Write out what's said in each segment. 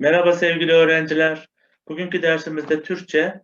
Merhaba sevgili öğrenciler. Bugünkü dersimizde Türkçe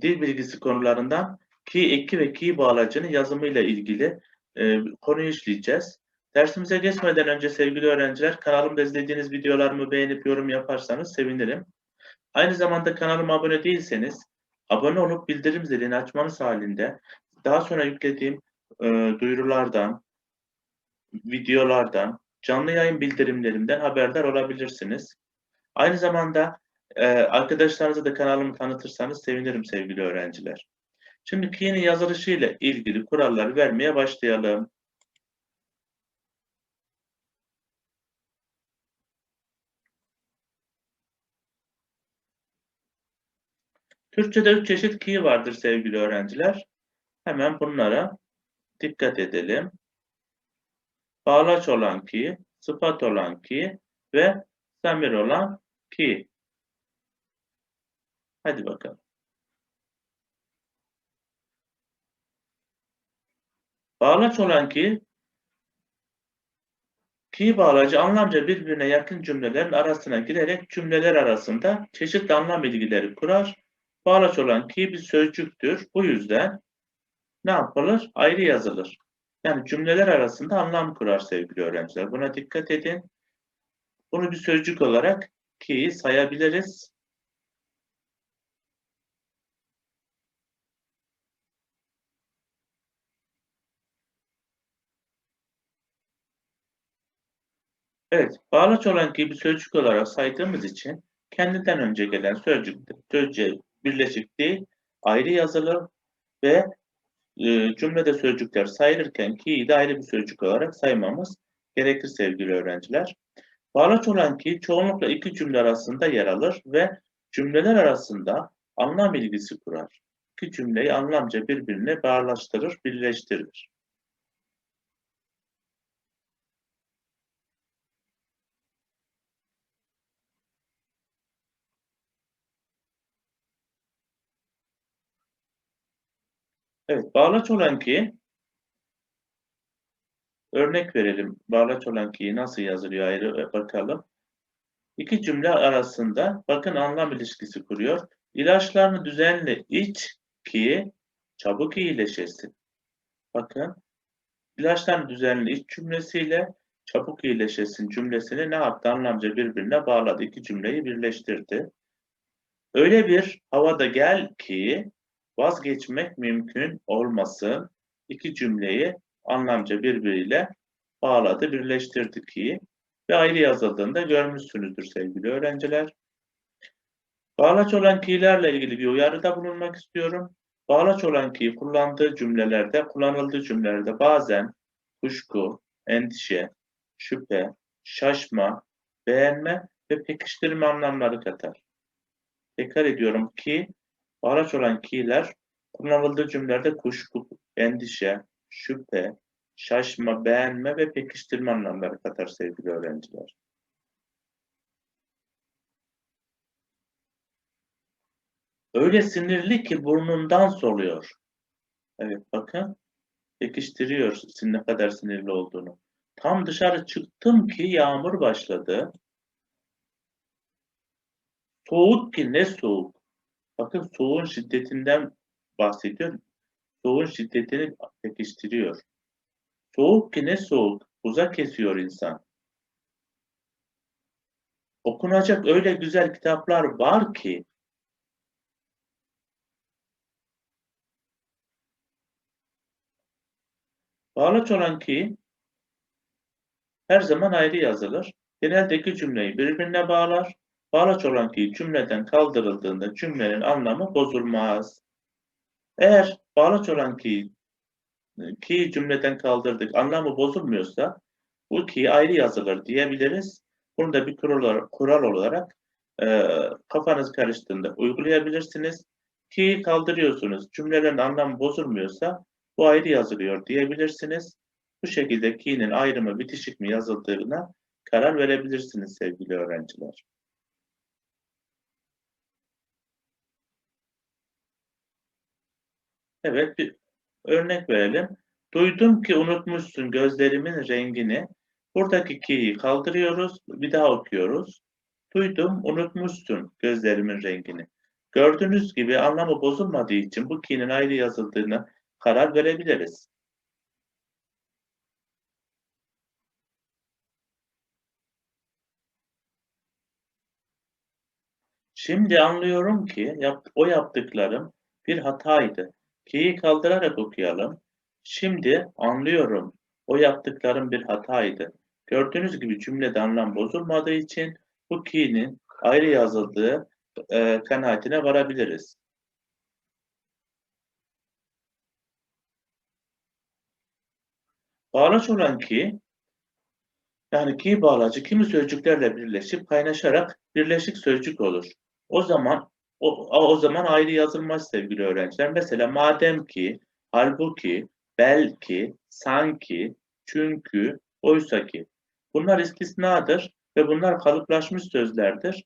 dil bilgisi konularından ki eki ve ki bağlacının yazımıyla ilgili e, konuyu işleyeceğiz. Dersimize geçmeden önce sevgili öğrenciler kanalımda izlediğiniz videolarımı beğenip yorum yaparsanız sevinirim. Aynı zamanda kanalıma abone değilseniz abone olup bildirim zilini açmanız halinde daha sonra yüklediğim e, duyurulardan, videolardan, canlı yayın bildirimlerimden haberdar olabilirsiniz. Aynı zamanda e, arkadaşlarınıza da kanalımı tanıtırsanız sevinirim sevgili öğrenciler. Şimdi Ki'nin yazılışı ile ilgili kuralları vermeye başlayalım. Türkçe'de üç çeşit ki vardır sevgili öğrenciler. Hemen bunlara dikkat edelim. Bağlaç olan ki, sıfat olan ki ve zamir olan ki. Hadi bakalım. Bağlaç olan ki, ki bağlacı anlamca birbirine yakın cümlelerin arasına girerek cümleler arasında çeşitli anlam bilgileri kurar. Bağlaç olan ki bir sözcüktür. Bu yüzden ne yapılır? Ayrı yazılır. Yani cümleler arasında anlam kurar sevgili öğrenciler. Buna dikkat edin. Bunu bir sözcük olarak ki sayabiliriz. Evet, bağlaç olan ki bir sözcük olarak saydığımız için kendinden önce gelen sözcük, sözcüğe birleşik değil, ayrı yazılır ve e, cümlede sözcükler sayılırken ki'yi de ayrı bir sözcük olarak saymamız gerekir sevgili öğrenciler. Bağlaç olan ki çoğunlukla iki cümle arasında yer alır ve cümleler arasında anlam ilgisi kurar. İki cümleyi anlamca birbirine bağlaştırır, birleştirir. Evet, bağlaç olan ki örnek verelim. Bağlaç olan ki nasıl yazılıyor ayrı bakalım. İki cümle arasında bakın anlam ilişkisi kuruyor. İlaçlarını düzenli iç ki çabuk iyileşesin. Bakın ilaçlarını düzenli iç cümlesiyle çabuk iyileşesin cümlesini ne yaptı? Anlamca birbirine bağladı. İki cümleyi birleştirdi. Öyle bir havada gel ki vazgeçmek mümkün olmasın. İki cümleyi anlamca birbiriyle bağladı, birleştirdi ki ve ayrı yazıldığında görmüşsünüzdür sevgili öğrenciler. Bağlaç olan ki'lerle ilgili bir uyarıda bulunmak istiyorum. Bağlaç olan ki kullandığı cümlelerde, kullanıldığı cümlelerde bazen kuşku, endişe, şüphe, şaşma, beğenme ve pekiştirme anlamları katar. Tekrar ediyorum ki Bağlaç olan ki'ler kullanıldığı cümlelerde kuşku, endişe, şüphe, şaşma, beğenme ve pekiştirme anlamları katar sevgili öğrenciler. Öyle sinirli ki burnundan soluyor. Evet bakın pekiştiriyor ne kadar sinirli olduğunu. Tam dışarı çıktım ki yağmur başladı. Soğuk ki ne soğuk. Bakın soğuğun şiddetinden bahsediyor. Soğuğun şiddetini pekiştiriyor. Soğuk ki ne soğuk, uzak kesiyor insan. Okunacak öyle güzel kitaplar var ki Bağlaç olan ki her zaman ayrı yazılır. Genelde iki cümleyi birbirine bağlar. Bağlaç olan ki cümleden kaldırıldığında cümlenin anlamı bozulmaz. Eğer bağlaç olan ki ki cümleden kaldırdık anlamı bozulmuyorsa bu ki ayrı yazılır diyebiliriz. Bunu da bir kural, kural olarak e, kafanız karıştığında uygulayabilirsiniz. Ki kaldırıyorsunuz cümlelerin anlamı bozulmuyorsa bu ayrı yazılıyor diyebilirsiniz. Bu şekilde ki'nin ayrımı bitişik mi yazıldığına karar verebilirsiniz sevgili öğrenciler. Evet bir örnek verelim. Duydum ki unutmuşsun gözlerimin rengini. Buradaki ki'yi kaldırıyoruz. Bir daha okuyoruz. Duydum, unutmuşsun gözlerimin rengini. Gördüğünüz gibi anlamı bozulmadığı için bu ki'nin ayrı yazıldığını karar verebiliriz. Şimdi anlıyorum ki o yaptıklarım bir hataydı. Ki'yi kaldırarak okuyalım. Şimdi anlıyorum o yaptıklarım bir hataydı. Gördüğünüz gibi cümlede anlam bozulmadığı için bu ki'nin ayrı yazıldığı e, kanaatine varabiliriz. Bağlaç olan ki yani ki bağlacı kimi sözcüklerle birleşip kaynaşarak birleşik sözcük olur. O zaman o, o zaman ayrı yazılmaz sevgili öğrenciler. Mesela madem ki, halbuki, belki, sanki, çünkü, oysa ki. Bunlar istisnadır ve bunlar kalıplaşmış sözlerdir.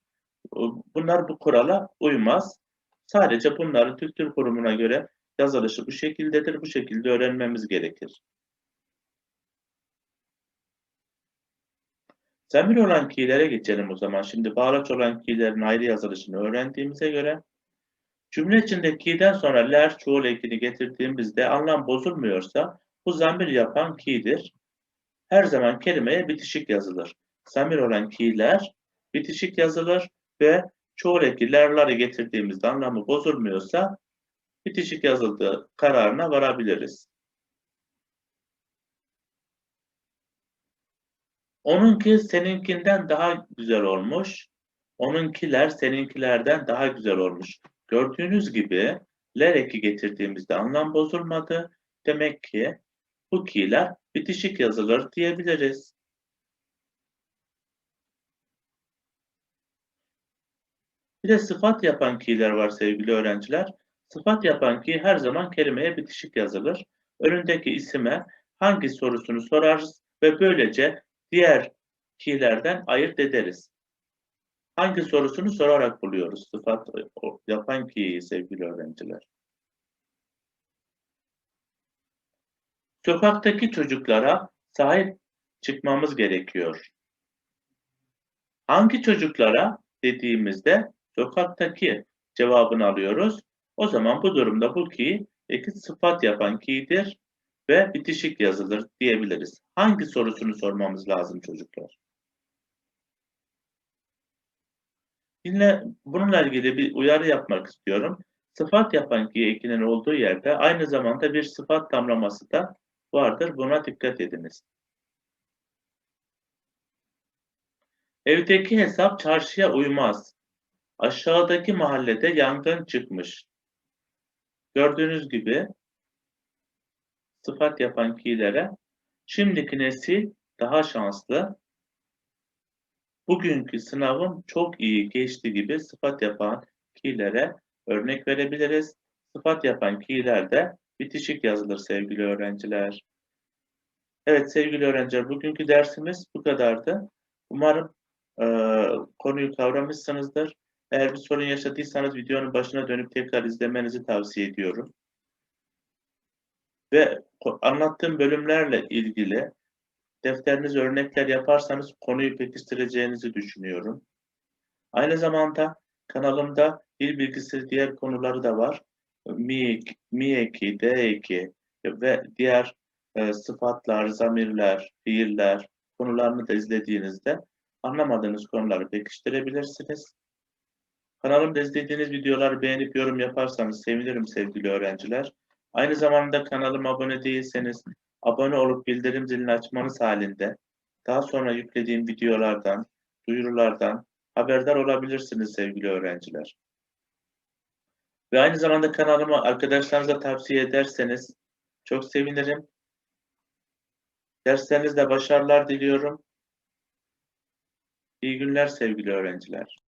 Bunlar bu kurala uymaz. Sadece bunları Türk Dil Kurumu'na göre yazılışı bu şekildedir. Bu şekilde öğrenmemiz gerekir. Zamir olan ki'lere geçelim o zaman. Şimdi bağlaç olan ki'lerin ayrı yazılışını öğrendiğimize göre cümle içinde ki'den sonra ler çoğul ekini getirdiğimizde anlam bozulmuyorsa bu zamir yapan ki'dir. Her zaman kelimeye bitişik yazılır. Zamir olan ki'ler bitişik yazılır ve çoğul eki lerleri getirdiğimizde anlamı bozulmuyorsa bitişik yazıldığı kararına varabiliriz. Onunki seninkinden daha güzel olmuş. Onunkiler seninkilerden daha güzel olmuş. Gördüğünüz gibi ler eki getirdiğimizde anlam bozulmadı. Demek ki bu ki'ler bitişik yazılır diyebiliriz. Bir de sıfat yapan ki'ler var sevgili öğrenciler. Sıfat yapan ki her zaman kelimeye bitişik yazılır. Önündeki isime hangi sorusunu sorarız ve böylece diğer ki'lerden ayırt ederiz. Hangi sorusunu sorarak buluyoruz sıfat yapan ki'yi sevgili öğrenciler. Sokaktaki çocuklara sahip çıkmamız gerekiyor. Hangi çocuklara dediğimizde sokaktaki cevabını alıyoruz. O zaman bu durumda bu ki eki sıfat yapan ki'dir ve bitişik yazılır diyebiliriz. Hangi sorusunu sormamız lazım çocuklar? Yine bununla ilgili bir uyarı yapmak istiyorum. Sıfat yapan ki ekinin olduğu yerde aynı zamanda bir sıfat tamlaması da vardır. Buna dikkat ediniz. Evdeki hesap çarşıya uymaz. Aşağıdaki mahallede yangın çıkmış. Gördüğünüz gibi sıfat yapan ki'lere şimdiki nesil daha şanslı. Bugünkü sınavım çok iyi geçti gibi sıfat yapan ki'lere örnek verebiliriz. Sıfat yapan ki'ler de bitişik yazılır sevgili öğrenciler. Evet sevgili öğrenciler bugünkü dersimiz bu kadardı. Umarım e, konuyu kavramışsınızdır. Eğer bir sorun yaşadıysanız videonun başına dönüp tekrar izlemenizi tavsiye ediyorum. Ve anlattığım bölümlerle ilgili defteriniz örnekler yaparsanız konuyu pekiştireceğinizi düşünüyorum. Aynı zamanda kanalımda dil bilgisi diğer konuları da var. Mi, Mi2, D2 ve diğer e, sıfatlar, zamirler, fiiller konularını da izlediğinizde anlamadığınız konuları pekiştirebilirsiniz. Kanalımda izlediğiniz videoları beğenip yorum yaparsanız sevinirim sevgili öğrenciler. Aynı zamanda kanalıma abone değilseniz abone olup bildirim zilini açmanız halinde daha sonra yüklediğim videolardan, duyurulardan haberdar olabilirsiniz sevgili öğrenciler. Ve aynı zamanda kanalımı arkadaşlarınıza tavsiye ederseniz çok sevinirim. Derslerinizde başarılar diliyorum. İyi günler sevgili öğrenciler.